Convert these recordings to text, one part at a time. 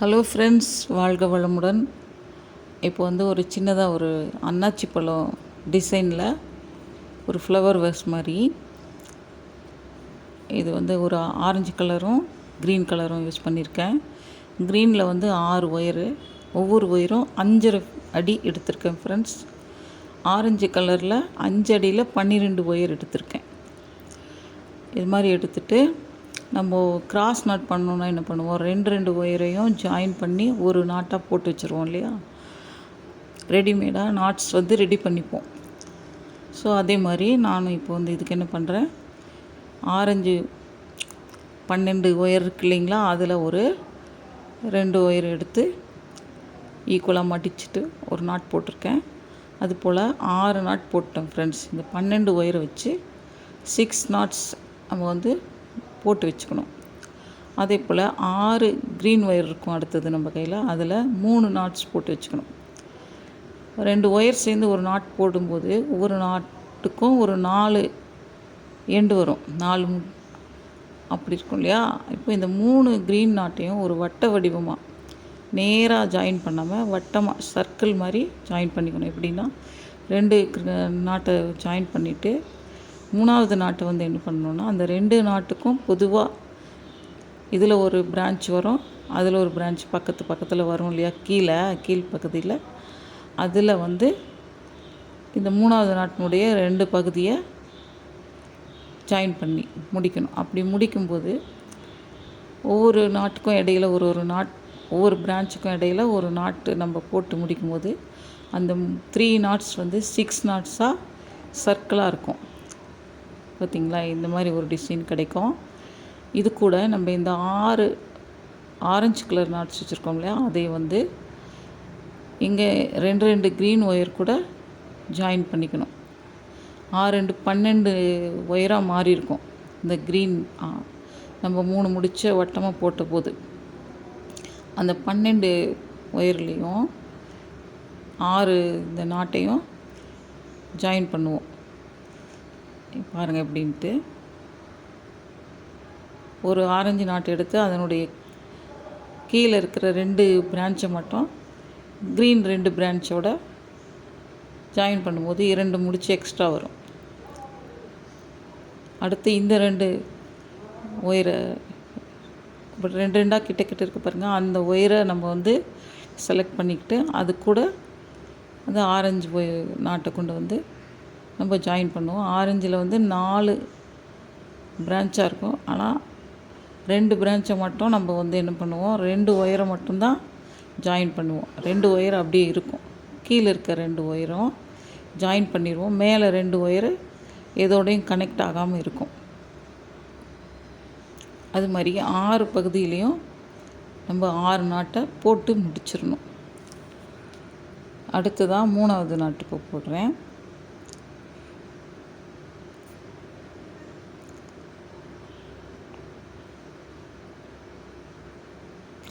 Hello friends வாழ்க வளமுடன். இப்போ வந்து ஒரு சின்னதாக ஒரு அன்னாச்சி பழம் டிசைனில் ஒரு ஃப்ளவர் வேஸ் மாதிரி. இது வந்து ஒரு ஆரஞ்சு கலரும் க்ரீன் கலரும் யூஸ் பண்ணியிருக்கேன் க்ரீனில் வந்து ஆறு ஒயரு. ஒவ்வொரு ஒயரும் அஞ்சரை அடி எடுத்திருக்கேன் ஃப்ரெண்ட்ஸ் ஆரஞ்சு கலரில் அஞ்சு அடியில் பன்னிரெண்டு ஒயர் எடுத்திருக்கேன். இது மாதிரி எடுத்துகிட்டு நம்ம கிராஸ் நாட் பண்ணோன்னா என்ன பண்ணுவோம்? ரெண்டு ரெண்டு ஒயரையும் ஜாயின் பண்ணி ஒரு நாட்டாக போட்டு வச்சுருவோம் இல்லையா? ரெடிமேடாக நாட்ஸ் வந்து ரெடி பண்ணிப்போம். ஸோ அதே மாதிரி நானும் இப்போ வந்து இதுக்கு என்ன பண்ணுறேன் ஆரஞ்சு பன்னெண்டு ஒயர் இருக்கு இல்லைங்களா? அதில் ஒரு ரெண்டு ஒயர் எடுத்து ஈக்குவலாக மடிச்சுட்டு ஒரு நாட் போட்டிருக்கேன். அது போல் ஆறு நாட் போட்டேன் ஃப்ரெண்ட்ஸ் இந்த பன்னெண்டு ஒயரை வச்சு சிக்ஸ் நாட்ஸ் நம்ம வந்து போட்டு வச்சுக்கணும். அதே போல் ஆறு க்ரீன் ஒயர் இருக்கும் அடுத்தது நம்ம கையில். அதில் மூணு நாட்ஸ் போட்டு வச்சுக்கணும். ரெண்டு ஒயர் சேர்ந்து ஒரு நாட் போடும்போது ஒவ்வொரு நாட்டுக்கும் ஒரு நாலு எண்டு வரும். நாலு அப்படி இருக்கும் இல்லையா? இப்போ இந்த மூணு க்ரீன் நாட்டையும் ஒரு வட்ட வடிவமாக நேராக ஜாயின் பண்ணாமல் வட்டமாக சர்க்கிள் மாதிரி ஜாயின் பண்ணிக்கணும். எப்படின்னா ரெண்டு நாட்டை ஜாயின் பண்ணிவிட்டு மூணாவது நாட்டை வந்து என்ன பண்ணணுன்னா அந்த ரெண்டு நாட்டுக்கும் பொதுவாக இதில் ஒரு பிரான்ச் வரும். அதில் ஒரு பிரான்ச் பக்கத்து பக்கத்தில் வரும் இல்லையா? கீழே கீழ் பகுதியில். அதில் வந்து இந்த மூணாவது நாட்டினுடைய ரெண்டு பகுதியை ஜாயின் பண்ணி முடிக்கணும். அப்படி முடிக்கும்போது ஒவ்வொரு நாட்டுக்கும் இடையில ஒரு ஒரு நாட் ஒவ்வொரு பிரான்ச்சுக்கும் இடையில ஒரு நாட்டு நம்ம போட்டு முடிக்கும்போது அந்த த்ரீ நாட்ஸ் வந்து சிக்ஸ் நாட்ஸாக சர்க்கிளாக இருக்கும். பார்த்திங்களா? இந்த மாதிரி ஒரு டிசைன் கிடைக்கும். இது கூட நம்ம இந்த ஆறு ஆரஞ்சு கலர் நாட்ஸ் வச்சுருக்கோம் இல்லையா? அதை வந்து இங்கே ரெண்டு ரெண்டு க்ரீன் ஒயர் கூட ஜாயின் பண்ணிக்கணும். ஆறு ரெண்டு பன்னெண்டு ஒயராக மாறி இருக்கும். இந்த க்ரீன் நம்ம மூணு முடிச்ச வட்டமாக போட்ட போது. அந்த பன்னெண்டு ஒயர்லேயும் ஆறு இந்த நாட்டையும் ஜாயின் பண்ணுவோம். பாருங்கள் எப்படின்ட்டு ஒரு ஆரஞ்சு நாட்டு எடுத்து அதனுடைய கீழே இருக்கிற ரெண்டு பிரான்ச்சை மட்டும் க்ரீன் ரெண்டு பிரான்ச்சோட ஜாயின் பண்ணும்போது இரண்டு முடிச்சு எக்ஸ்ட்ரா வரும். அடுத்து இந்த ரெண்டு ஒயரை இப்போ ரெண்டு ரெண்டாக கிட்ட கிட்ட இருக்க பாருங்கள் அந்த ஒயரை நம்ம வந்து செலக்ட் பண்ணிக்கிட்டு அது கூட அந்த ஆரஞ்சு நாட்டை கொண்டு வந்து நம்ம ஜாயின் பண்ணுவோம். ஆரஞ்சில் வந்து நாலு பிரான்ச்சாக இருக்கும். ஆனால் ரெண்டு பிரான்ச்சை மட்டும் நம்ம வந்து என்ன பண்ணுவோம்? ரெண்டு ஒயரை மட்டும்தான் ஜாயின் பண்ணுவோம். ரெண்டு ஒயர் அப்படியே இருக்கும். கீழே இருக்க ரெண்டு ஒயரும் ஜாயின் பண்ணிடுவோம். மேலே ரெண்டு ஒயரு எதோடையும் கனெக்ட் ஆகாமல் இருக்கும். அது மாதிரி ஆறு பகுதியிலையும் நம்ம ஆறு நாட்டை போட்டு முடிச்சிடணும். அடுத்ததாக மூணாவது நாட்டுக்கு போடுறேன்.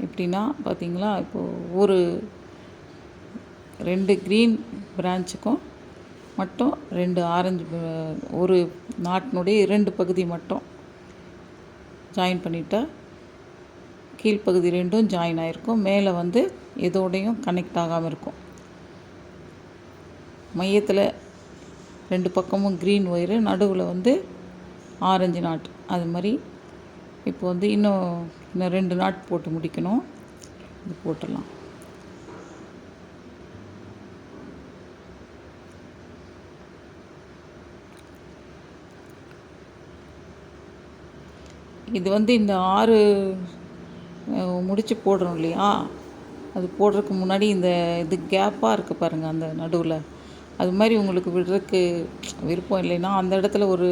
எப்படின்னா பார்த்தீங்களா இப்போது ஒரு ரெண்டு க்ரீன் பிரான்ச்சுக்கும் மட்டும் ரெண்டு ஆரஞ்சு ஒரு நாட்டினுடைய இரண்டு பகுதி மட்டும் ஜாயின் பண்ணிட்டா கீழ்ப்பகுதி ரெண்டும் ஜாயின் ஆகிருக்கும் மேலே வந்து எதோடையும் கனெக்ட் ஆகாமல் இருக்கும். மையத்தில் ரெண்டு பக்கமும் க்ரீன் ஒயரு நடுவில் வந்து ஆரஞ்சு நாட் அது மாதிரி இப்போ வந்து இன்னும் இன்னும் ரெண்டு நாட் போட்டு முடிக்கணும். இது போட்டுடலாம். இது வந்து இந்த ஆறு முடித்து போடுறோம் இல்லையா? அது போடுறதுக்கு முன்னாடி இந்த இது கேப்பாக இருக்குது பாருங்கள் அந்த நடுவில். அது மாதிரி உங்களுக்கு விடுறதுக்கு விருப்பம் இல்லைன்னா அந்த இடத்துல ஒரு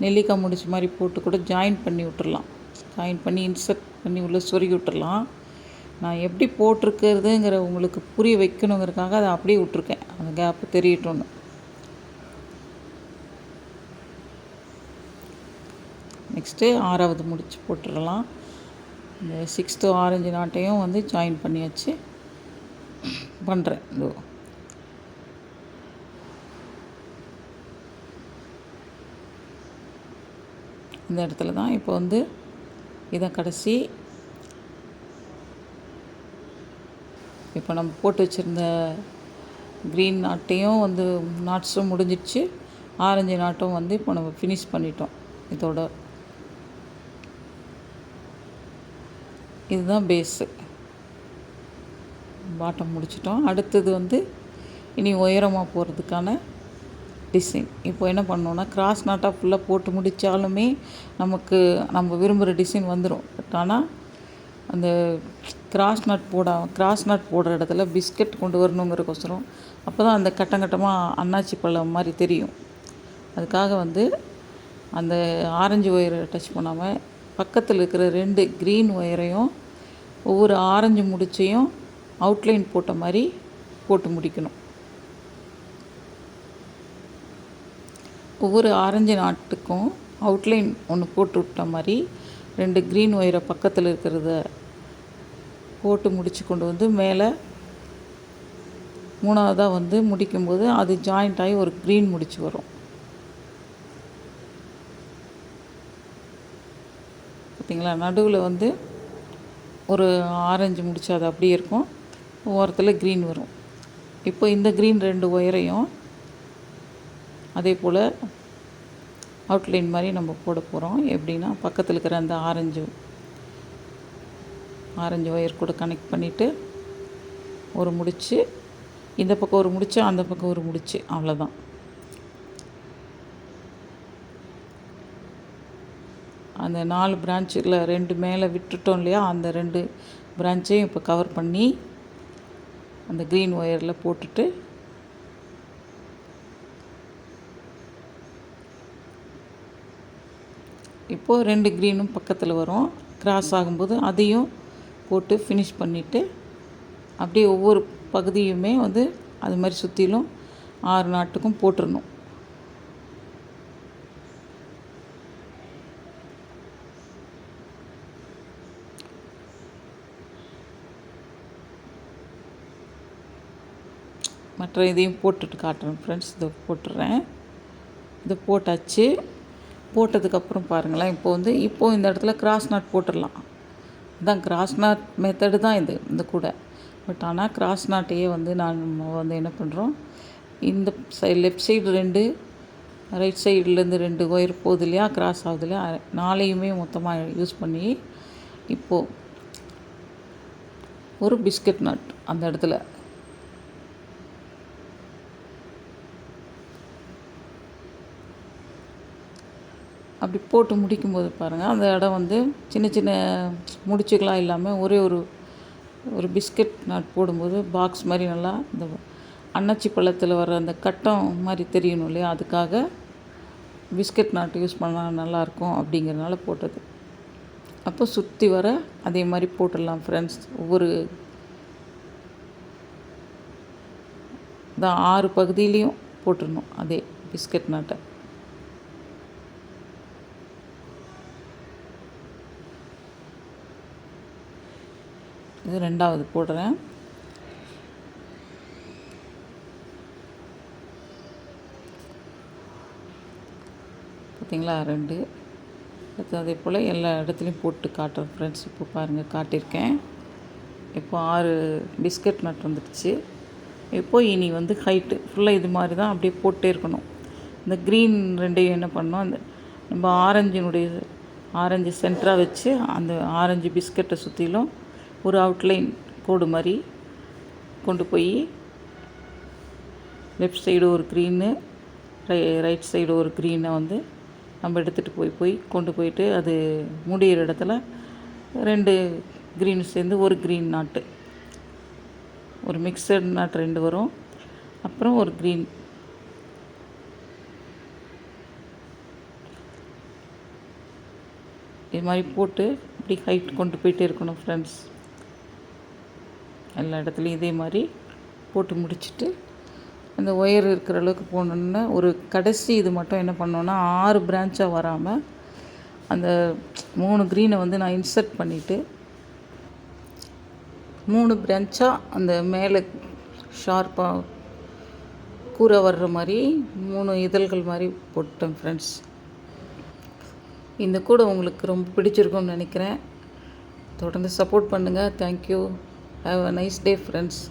நெல்லிக்காய் முடிச்சு மாதிரி போட்டு கூட ஜாயின் பண்ணி விட்டுடலாம் ஜாயின் பண்ணி இன்சர்ட் பண்ணி உள்ளே சொருகி விட்டுடலாம் நான் எப்படி போட்டிருக்கிறதுங்கிற உங்களுக்கு புரிய வைக்கணுங்கிறதுக்காக அதை அப்படியே விட்ருக்கேன் அந்த கேப்பு தெரியட்டும்னு. நெக்ஸ்ட்டு ஆறாவது முடிச்சு போட்டுடலாம். இந்த சிக்ஸ்த்து ஆரஞ்சு நாட்டையும் வந்து ஜாயின் பண்ணியாச்சு. பண்ணுறேன் இதோ. இந்த இடத்துல தான் இப்போ வந்து இதை கடைசி இப்போ நம்ம போட்டு வச்சுருந்த க்ரீன் நாட்டையும் வந்து நாட்ஸும் முடிஞ்சிடுச்சு. ஆரஞ்சு நாட்டும் வந்து இப்போ நம்ம ஃபினிஷ் பண்ணிட்டோம் இதோட. இதுதான் பேஸு பாட்டம் முடிச்சிட்டோம். அடுத்தது வந்து இனி உயரமாக போகிறதுக்கான டிசைன் இப்போ என்ன பண்ணோன்னா கிராஸ் நாட்டாக ஃபுல்லாக போட்டு முடித்தாலுமே நமக்கு நம்ம விரும்புகிற டிசைன் வந்துடும் பட் ஆனால் அந்த கிராஸ் நட் போட கிராஸ் நட் போடுற இடத்துல பிஸ்கட் கொண்டு வரணுங்கிறக்கோசரம் அப்போ தான் அந்த கட்டங்கட்டமாக அன்னாச்சி பழம் மாதிரி தெரியும். அதுக்காக வந்து அந்த ஆரஞ்சு ஒயரை டச் பண்ணாமல் பக்கத்தில் இருக்கிற ரெண்டு க்ரீன் ஒயரையும் ஒவ்வொரு ஆரஞ்சு முடிச்சையும் அவுட்லைன் போட்ட மாதிரி போட்டு முடிக்கணும். ஒவ்வொரு ஆரஞ்சு நாட்டுக்கும் அவுட்லைன் ஒன்று போட்டு விட்ட மாதிரி ரெண்டு க்ரீன் ஒயரை பக்கத்தில் இருக்கிறத போட்டு முடித்து கொண்டு வந்து மேலே மூணாவதாக வந்து முடிக்கும்போது அது ஜாயிண்ட் ஆகி ஒரு க்ரீன் முடிச்சு வரும். பார்த்தீங்களா நடுவில் வந்து ஒரு ஆரஞ்சு முடிச்சு அது அப்படியே இருக்கும். ஓரத்தில் க்ரீன் வரும். இப்போ இந்த க்ரீன் ரெண்டு ஒயரையும் அதே போல் அவுட்லைன் மாதிரி நம்ம போட போகிறோம் எப்படின்னா பக்கத்தில் இருக்கிற அந்த ஆரஞ்சு ஆரஞ்சு ஒயர் கூட கனெக்ட் பண்ணிவிட்டு ஒரு முடிச்சு இந்த பக்கம் ஒரு முடிச்சு அந்த பக்கம் ஒரு முடிச்சு அவ்வளோதான் அந்த நாலு பிரான்ச்சில் ரெண்டு மேலே விட்டுட்டோம் இல்லையா அந்த ரெண்டு பிரான்ச்சையும் இப்போ கவர் பண்ணி அந்த க்ரீன் ஒயரில் போட்டுட்டு இப்போது ரெண்டு க்ரீனும் பக்கத்தில் வரும். கிராஸ் ஆகும்போது அதையும் போட்டு ஃபினிஷ் பண்ணிவிட்டு அப்படியே ஒவ்வொரு பகுதியுமே வந்து அது மாதிரி சுற்றிலும் ஆறு நாட்டுக்கும் போட்டுடணும் மற்ற இதையும் போட்டுட்டு காட்டுறேன் ஃப்ரெண்ட்ஸ் இதை போட்டுடுறேன் இதை போட்டாச்சு. போட்டதுக்கப்புறம் பாருங்களேன். இப்போ வந்து இப்போது இந்த இடத்துல கிராஸ் நாட் போட்டுடலாம். இதான் கிராஸ் நாட் மெத்தடு தான் இது இந்த கூடை. பட் ஆனால் கிராஸ் நாட்டையே வந்து நான் வந்து என்ன பண்ணுறோம் இந்த சைட் லெஃப்ட் சைடு ரெண்டு ரைட் சைட்லேருந்து ரெண்டு ஒயர் போகுது இல்லையா? கிராஸ் ஆகுது இல்லையா? நாளையுமே மொத்தமாக யூஸ் பண்ணி இப்போது ஒரு பிஸ்கட் நட் அந்த இடத்துல. அப்படி போட்டு முடிக்கும்போது பாருங்கள் அந்த இடம் வந்து சின்ன சின்ன முடிச்சுக்கலாம் இல்லாமல் ஒரே ஒரு ஒரு பிஸ்கட் நாட் போடும்போது பாக்ஸ் மாதிரி நல்லா இந்த அன்னாச்சி பழத்தில் வர அந்த கட்டம் மாதிரி தெரியணும் இல்லையா? அதுக்காக பிஸ்கட் நாட் யூஸ் பண்ணால் நல்லாயிருக்கும் அப்படிங்கிறனால போட்டது. அப்போ சுற்றி வர அதே மாதிரி போட்டுடலாம் ஃப்ரெண்ட்ஸ் ஒவ்வொரு தான் ஆறு பகுதியிலையும் போட்டுடணும் அதே பிஸ்கட் நாட்டை. இது ரெண்டாவது போடுறேன். பார்த்தீங்களா ரெண்டு. அடுத்து அதே போல் எல்லா இடத்துலையும் போட்டு காட்டுறேன் ஃப்ரெண்ட்ஸ் இப்போ பாருங்கள் காட்டியிருக்கேன். இப்போ ஆறு பிஸ்கட் நட் வந்துடுச்சு. இப்போது இனி வந்து ஹைட்டு ஃபுல்லாக இது மாதிரி தான் அப்படியே போட்டே இருக்கணும். இந்த க்ரீன் ரெண்டையும் என்ன பண்ணோம் அந்த நம்ம ஆரஞ்சினுடைய ஆரஞ்சு சென்டராக வச்சு அந்த ஆரஞ்சு பிஸ்கட்டை சுற்றிலும் ஒரு அவுட்லைன் கோடு மாதிரி கொண்டு போய் லெஃப்ட் சைடு ஒரு க்ரீனு ரை ரைட் சைடு ஒரு க்ரீனை வந்து நம்ம எடுத்துகிட்டு போய் போய் கொண்டு போயிட்டு அது முடிகிற இடத்துல ரெண்டு க்ரீன் சேர்ந்து ஒரு க்ரீன் நாட்டு ஒரு மிக்சட் நாட் ரெண்டு வரும். அப்புறம் ஒரு க்ரீன் இது மாதிரி போட்டு இப்படி ஹைட் கொண்டு போயிட்டே இருக்கணும் ஃப்ரெண்ட்ஸ் எல்லா இடத்துலையும் இதே மாதிரி போட்டு முடிச்சுட்டு அந்த ஒயர் இருக்கிற அளவுக்கு போனோன்னா ஒரு கடைசி இது மட்டும் என்ன பண்ணோன்னா ஆறு பிரான்ச்சாக வராமல் அந்த மூணு க்ரீனை வந்து நான் இன்சர்ட் பண்ணிவிட்டு மூணு பிரான்ச்சாக அந்த மேலே ஷார்ப்பாக கூரை வர்ற மாதிரி மூணு இதழ்கள் மாதிரி போட்டேன் ஃப்ரெண்ட்ஸ் இந்த கூட உங்களுக்கு ரொம்ப பிடிச்சிருக்கும்னு நினைக்கிறேன். தொடர்ந்து சப்போர்ட் பண்ணுங்கள் thank you have a nice day friends